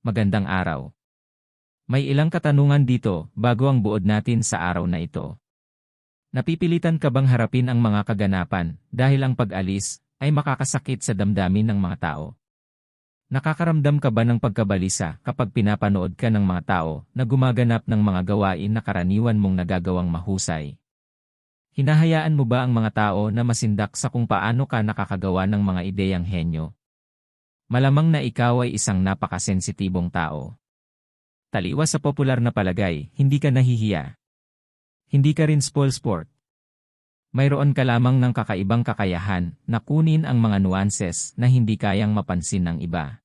Magandang araw. May ilang katanungan dito bago ang buod natin sa araw na ito. Napipilitan ka bang harapin ang mga kaganapan dahil ang pag-alis ay makakasakit sa damdamin ng mga tao? Nakakaramdam ka ba ng pagkabalisa kapag pinapanood ka ng mga tao na gumaganap ng mga gawain na karaniwan mong nagagawang mahusay? Hinahayaan mo ba ang mga tao na masindak sa kung paano ka nakakagawa ng mga ideyang henyo? Malamang na ikaw ay isang napakasensitibong tao. Taliwas sa popular na palagay, hindi ka nahihiya. Hindi ka rin spoil sport. Mayroon ka lamang ng kakaibang kakayahan na kunin ang mga nuances na hindi kayang mapansin ng iba.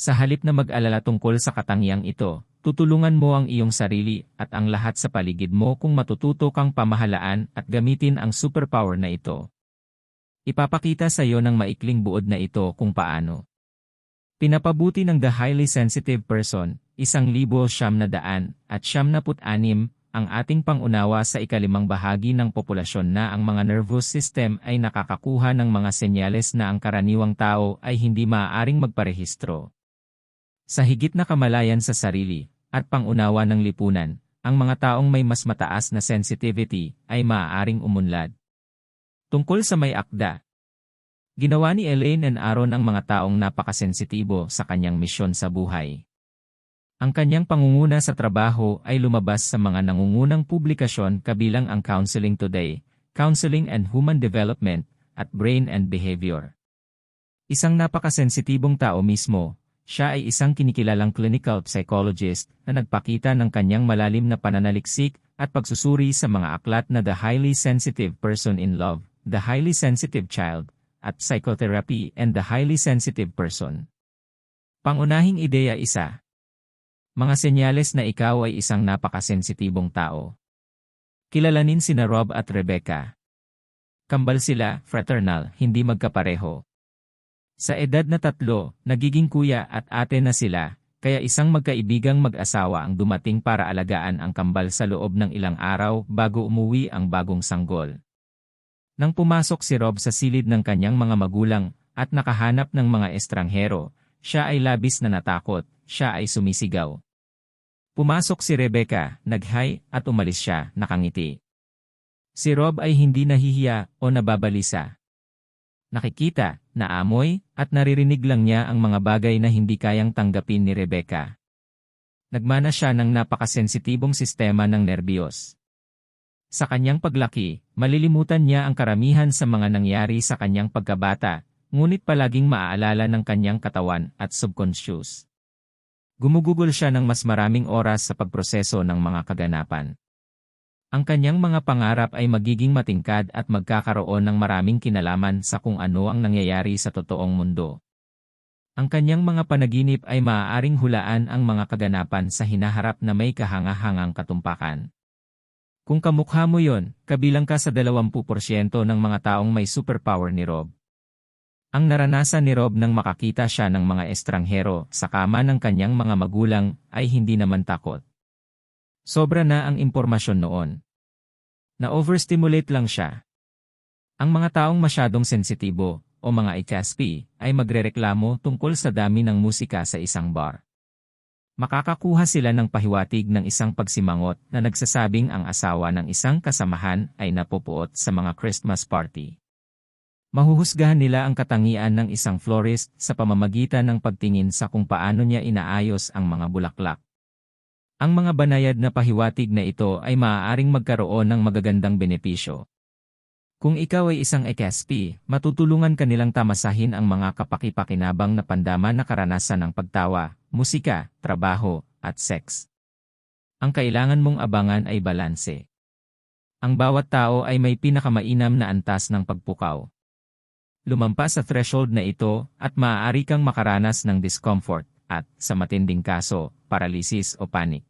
Sa halip na mag-alala tungkol sa katangiang ito, tutulungan mo ang iyong sarili at ang lahat sa paligid mo kung matututo kang pamahalaan at gamitin ang superpower na ito. Ipapakita sa iyo ng maikling buod na ito kung paano. Pinapabuti ng The Highly Sensitive Person, isang libo siyam na daan at siyam na put anim, ang ating pangunawa sa ikalimang bahagi ng populasyon na ang mga nervous system ay nakakakuha ng mga senyales na ang karaniwang tao ay hindi maaaring magparehistro. Sa higit na kamalayan sa sarili, at pangunawa ng lipunan, ang mga taong may mas mataas na sensitivity ay maaaring umunlad. Tungkol sa may akda. Ginawa ni Elaine and Aaron ang mga taong napakasensitibo sa kanyang misyon sa buhay. Ang kanyang pangunguna sa trabaho ay lumabas sa mga nangungunang publikasyon kabilang ang Counseling Today, Counseling and Human Development, at Brain and Behavior. Isang napakasensitibong tao mismo, siya ay isang kinikilalang clinical psychologist na nagpakita ng kanyang malalim na pananaliksik at pagsusuri sa mga aklat na The Highly Sensitive Person in Love the highly sensitive child, at psychotherapy and the highly sensitive person. Pangunahing ideya isa. Mga senyales na ikaw ay isang napakasensitibong tao. Kilalanin sina Rob at Rebecca. Kambal sila, fraternal, hindi magkapareho. Sa edad na tatlo, nagiging kuya at ate na sila, kaya isang magkaibigang mag-asawa ang dumating para alagaan ang kambal sa loob ng ilang araw bago umuwi ang bagong sanggol. Nang pumasok si Rob sa silid ng kanyang mga magulang at nakahanap ng mga estranghero, siya ay labis na natakot, siya ay sumisigaw. Pumasok si Rebecca, naghay at umalis siya, nakangiti. Si Rob ay hindi nahihiya o nababalisa. Nakikita, naamoy, at naririnig lang niya ang mga bagay na hindi kayang tanggapin ni Rebecca. Nagmana siya ng napakasensitibong sistema ng nerbiyos. Sa kanyang paglaki, malilimutan niya ang karamihan sa mga nangyari sa kanyang pagkabata, ngunit palaging maaalala ng kanyang katawan at subconscious. Gumugugol siya ng mas maraming oras sa pagproseso ng mga kaganapan. Ang kanyang mga pangarap ay magiging matingkad at magkakaroon ng maraming kinalaman sa kung ano ang nangyayari sa totoong mundo. Ang kanyang mga panaginip ay maaaring hulaan ang mga kaganapan sa hinaharap na may kahangahangang katumpakan. Kung kamukha mo yon, kabilang ka sa 20% ng mga taong may superpower ni Rob. Ang naranasan ni Rob nang makakita siya ng mga estranghero sa kama ng kanyang mga magulang ay hindi naman takot. Sobra na ang impormasyon noon. Na-overstimulate lang siya. Ang mga taong masyadong sensitibo o mga ICASP ay magrereklamo tungkol sa dami ng musika sa isang bar. Makakakuha sila ng pahiwatig ng isang pagsimangot na nagsasabing ang asawa ng isang kasamahan ay napupuot sa mga Christmas party. Mahuhusgahan nila ang katangian ng isang florist sa pamamagitan ng pagtingin sa kung paano niya inaayos ang mga bulaklak. Ang mga banayad na pahiwatig na ito ay maaaring magkaroon ng magagandang benepisyo. Kung ikaw ay isang EKSP, matutulungan ka nilang tamasahin ang mga kapakipakinabang na pandama na karanasan ng pagtawa, musika, trabaho, at sex. Ang kailangan mong abangan ay balanse. Ang bawat tao ay may pinakamainam na antas ng pagpukaw. Lumampas sa threshold na ito at maaari kang makaranas ng discomfort at, sa matinding kaso, paralysis o panic.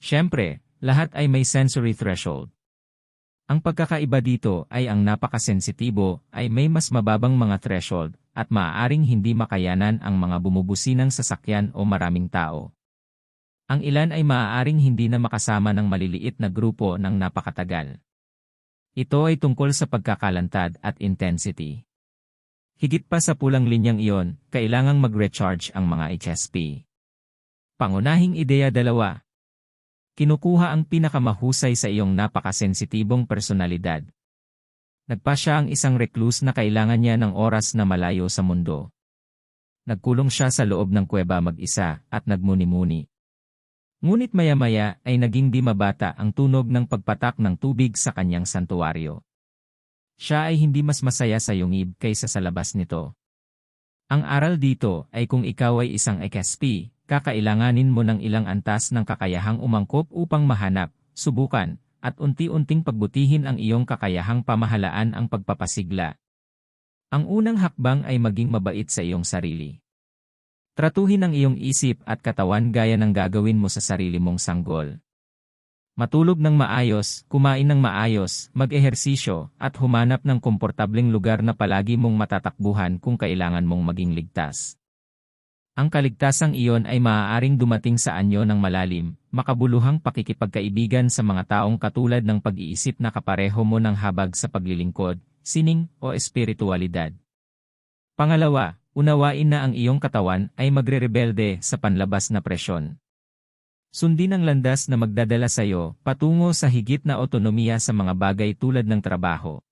Siyempre, lahat ay may sensory threshold. Ang pagkakaiba dito ay ang napakasensitibo ay may mas mababang mga threshold at maaaring hindi makayanan ang mga bumubusinang sasakyan o maraming tao. Ang ilan ay maaaring hindi na makasama ng maliliit na grupo ng napakatagal. Ito ay tungkol sa pagkakalantad at intensity. Higit pa sa pulang linyang iyon, kailangang mag-recharge ang mga HSP. Pangunahing ideya dalawa. Kinukuha ang pinakamahusay sa iyong napakasensitibong personalidad. Nagpa siya ang isang recluse na kailangan niya ng oras na malayo sa mundo. Nagkulong siya sa loob ng kuweba mag-isa at nagmuni-muni. Ngunit maya-maya ay naging di mabata ang tunog ng pagpatak ng tubig sa kanyang santuwaryo. Siya ay hindi mas masaya sa yungib kaysa sa labas nito. Ang aral dito ay kung ikaw ay isang XP, kakailanganin mo ng ilang antas ng kakayahang umangkop upang mahanap, subukan, at unti-unting pagbutihin ang iyong kakayahang pamahalaan ang pagpapasigla. Ang unang hakbang ay maging mabait sa iyong sarili. Tratuhin ang iyong isip at katawan gaya ng gagawin mo sa sarili mong sanggol. Matulog ng maayos, kumain ng maayos, mag-ehersisyo, at humanap ng komportableng lugar na palagi mong matatakbuhan kung kailangan mong maging ligtas. Ang kaligtasang iyon ay maaaring dumating sa anyo ng malalim, makabuluhang pakikipagkaibigan sa mga taong katulad ng pag-iisip na kapareho mo ng habag sa paglilingkod, sining, o espiritualidad. Pangalawa, unawain na ang iyong katawan ay magre-rebelde sa panlabas na presyon. Sundin ang landas na magdadala sa iyo patungo sa higit na otonomiya sa mga bagay tulad ng trabaho.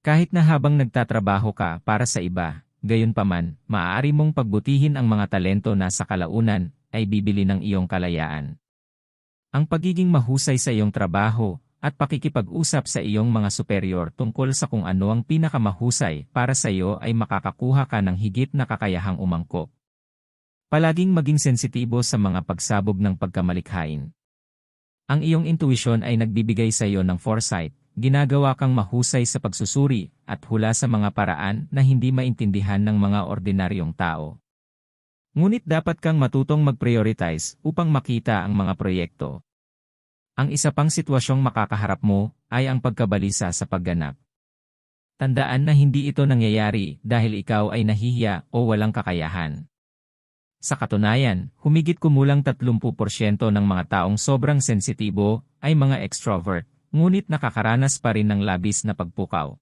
Kahit na habang nagtatrabaho ka para sa iba, gayon paman, maaari mong pagbutihin ang mga talento na sa kalaunan ay bibili ng iyong kalayaan. Ang pagiging mahusay sa iyong trabaho at pakikipag-usap sa iyong mga superior tungkol sa kung ano ang pinakamahusay para sa iyo ay makakakuha ka ng higit na kakayahang umangkop. Palaging maging sensitibo sa mga pagsabog ng pagkamalikhain. Ang iyong intuition ay nagbibigay sa iyo ng foresight, ginagawa kang mahusay sa pagsusuri at hula sa mga paraan na hindi maintindihan ng mga ordinaryong tao. Ngunit dapat kang matutong mag-prioritize upang makita ang mga proyekto, ang isa pang sitwasyong makakaharap mo ay ang pagkabalisa sa pagganap. Tandaan na hindi ito nangyayari dahil ikaw ay nahihiya o walang kakayahan. Sa katunayan, humigit kumulang 30% ng mga taong sobrang sensitibo ay mga extrovert, ngunit nakakaranas pa rin ng labis na pagpukaw.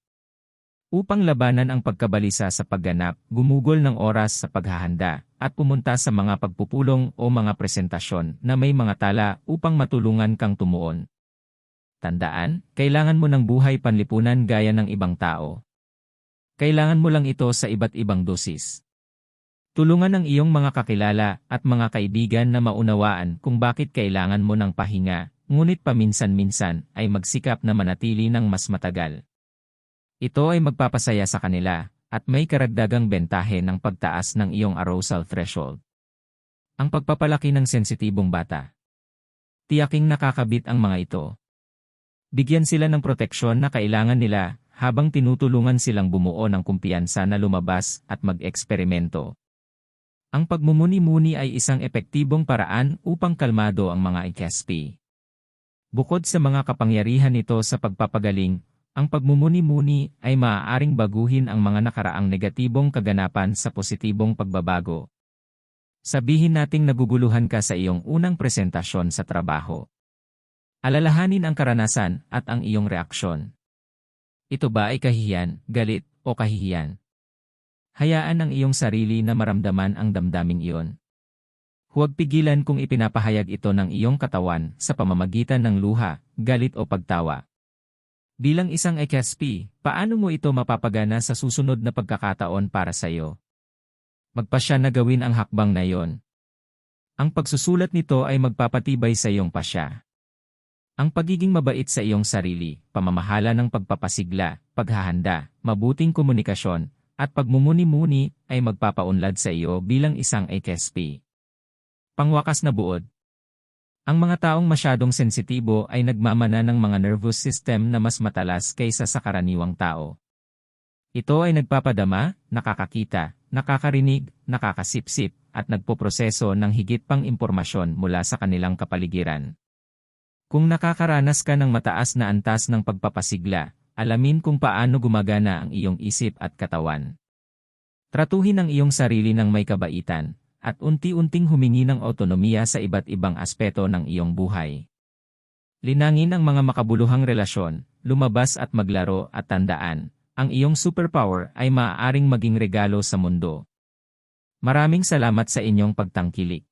Upang labanan ang pagkabalisa sa pagganap, gumugol ng oras sa paghahanda, at pumunta sa mga pagpupulong o mga presentasyon na may mga tala upang matulungan kang tumuon. Tandaan, kailangan mo ng buhay panlipunan gaya ng ibang tao. Kailangan mo lang ito sa iba't ibang dosis. Tulungan ang iyong mga kakilala at mga kaibigan na maunawaan kung bakit kailangan mo ng pahinga, ngunit paminsan-minsan ay magsikap na manatili ng mas matagal. Ito ay magpapasaya sa kanila, at may karagdagang bentahe ng pagtaas ng iyong arousal threshold. Ang pagpapalaki ng sensitibong bata. Tiyaking nakakabit ang mga ito. Bigyan sila ng proteksyon na kailangan nila habang tinutulungan silang bumuo ng kumpiyansa na lumabas at mag-eksperimento. Ang pagmumuni-muni ay isang epektibong paraan upang kalmado ang mga IKSP. Bukod sa mga kapangyarihan nito sa pagpapagaling, ang pagmumuni-muni ay maaaring baguhin ang mga nakaraang negatibong kaganapan sa positibong pagbabago. Sabihin nating naguguluhan ka sa iyong unang presentasyon sa trabaho. Alalahanin ang karanasan at ang iyong reaksyon. Ito ba ay kahihiyan, galit, o kahihiyan? Hayaan ang iyong sarili na maramdaman ang damdaming iyon. Huwag pigilan kung ipinapahayag ito ng iyong katawan sa pamamagitan ng luha, galit o pagtawa. Bilang isang HSP, paano mo ito mapapagana sa susunod na pagkakataon para sa iyo? Magpasya na gawin ang hakbang na yon. Ang pagsusulat nito ay magpapatibay sa iyong pasya. Ang pagiging mabait sa iyong sarili, pamamahala ng pagpapasigla, paghahanda, mabuting komunikasyon, at pagmumuni-muni ay magpapaunlad sa iyo bilang isang HSP. Pangwakas na buod, ang mga taong masyadong sensitibo ay nagmamana ng mga nervous system na mas matalas kaysa sa karaniwang tao. Ito ay nagpapadama, nakakakita, nakakarinig, nakakasipsip, at nagpoproseso ng higit pang impormasyon mula sa kanilang kapaligiran. Kung nakakaranas ka ng mataas na antas ng pagpapasigla, alamin kung paano gumagana ang iyong isip at katawan. Tratuhin ang iyong sarili ng may kabaitan, at unti-unting humingi ng autonomiya sa iba't ibang aspeto ng iyong buhay. Linangin ang mga makabuluhang relasyon, lumabas at maglaro at tandaan, ang iyong superpower ay maaaring maging regalo sa mundo. Maraming salamat sa inyong pagtangkilik.